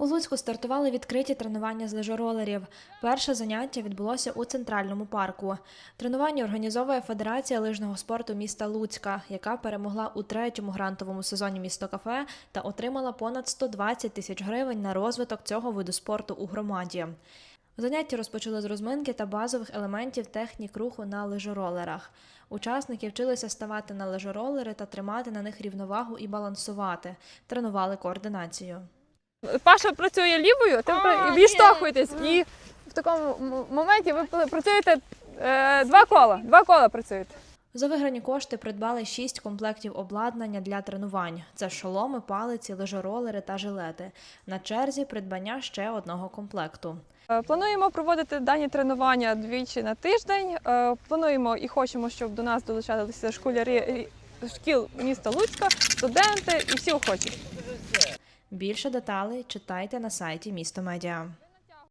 У Луцьку стартували відкриті тренування з лижоролерів. Перше заняття відбулося у центральному парку. Тренування організовує Федерація лижного спорту міста Луцька, яка перемогла у третьому грантовому сезоні місто кафе та отримала понад 120 тисяч гривень на розвиток цього виду спорту у громаді. Заняття розпочали з розминки та базових елементів технік руху на лижоролерах. Учасники вчилися ставати на лижоролери та тримати на них рівновагу і балансувати. Тренували координацію. Паша працює лівою, ти А, відштовхуєтесь, і в такому м- моменті ви працюєте е, два кола. Два кола працюєте. За виграні кошти придбали шість комплектів обладнання для тренувань: це шоломи, палиці, лижоролери та жилети. На черзі придбання ще одного комплекту. Е, Плануємо проводити дані тренування двічі на тиждень. Е, Плануємо і хочемо, щоб до нас долучалися школярі рі- шкіл міста Луцька, студенти і всі охочі. Більше деталей читайте на сайті місто Медіа.